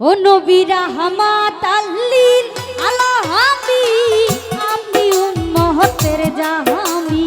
ও নবীরা হামাত তাল্লিন আলা আমি উম্মতের জাহামি।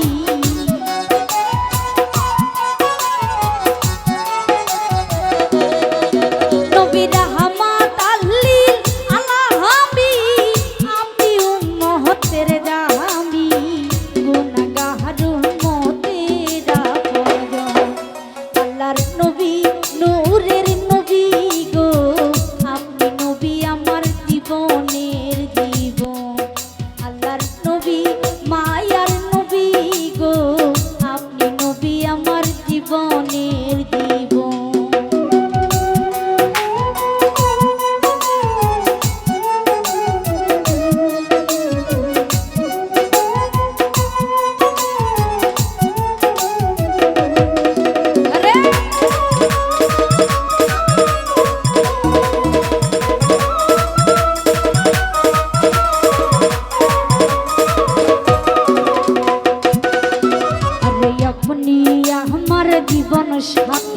しま。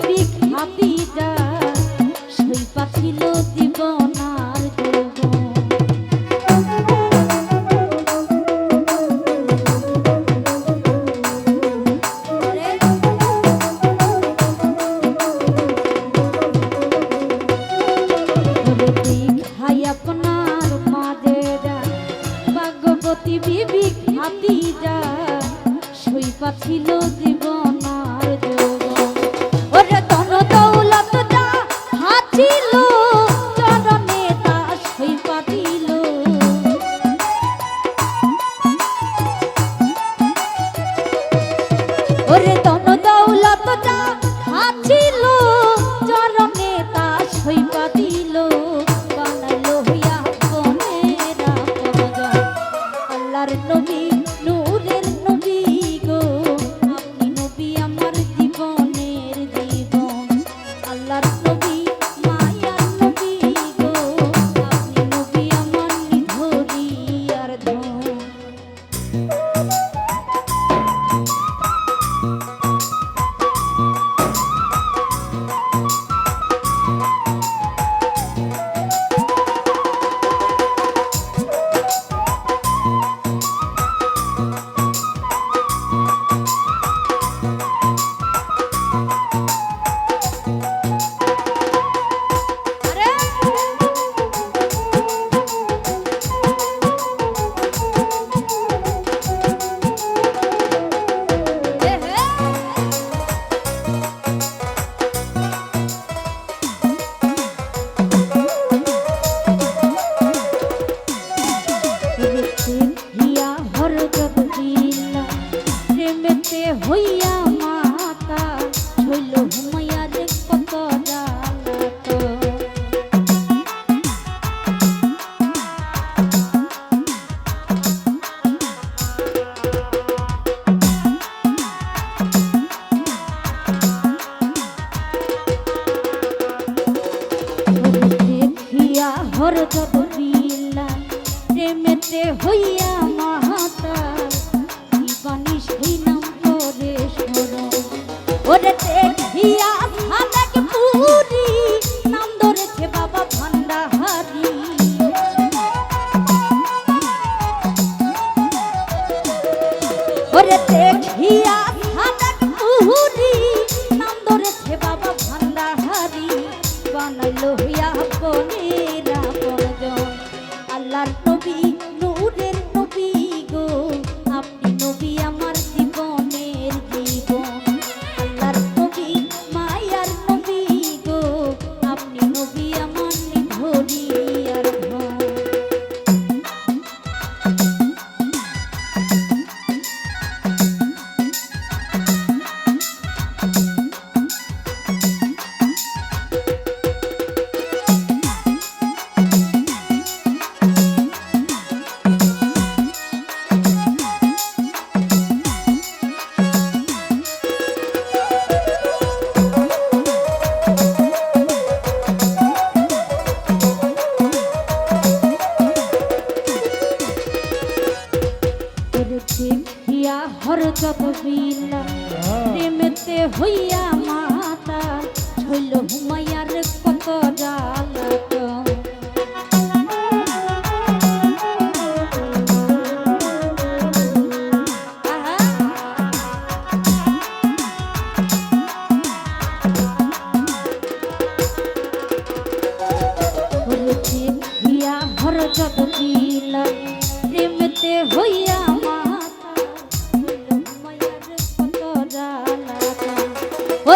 বিখ্যাতি যা চুলেতে হইয়া ওরে টেকিয়া ভালেক পুরি, নাম ধরেছে বাবা ভান্ডা হারি ওরে টেকিয়া ভালেক পুরি, নাম ধরেছে বাবা ভান্ডা হারি বানালো কত বিলা হ্যাঁ। প্রেমেতে হইয়া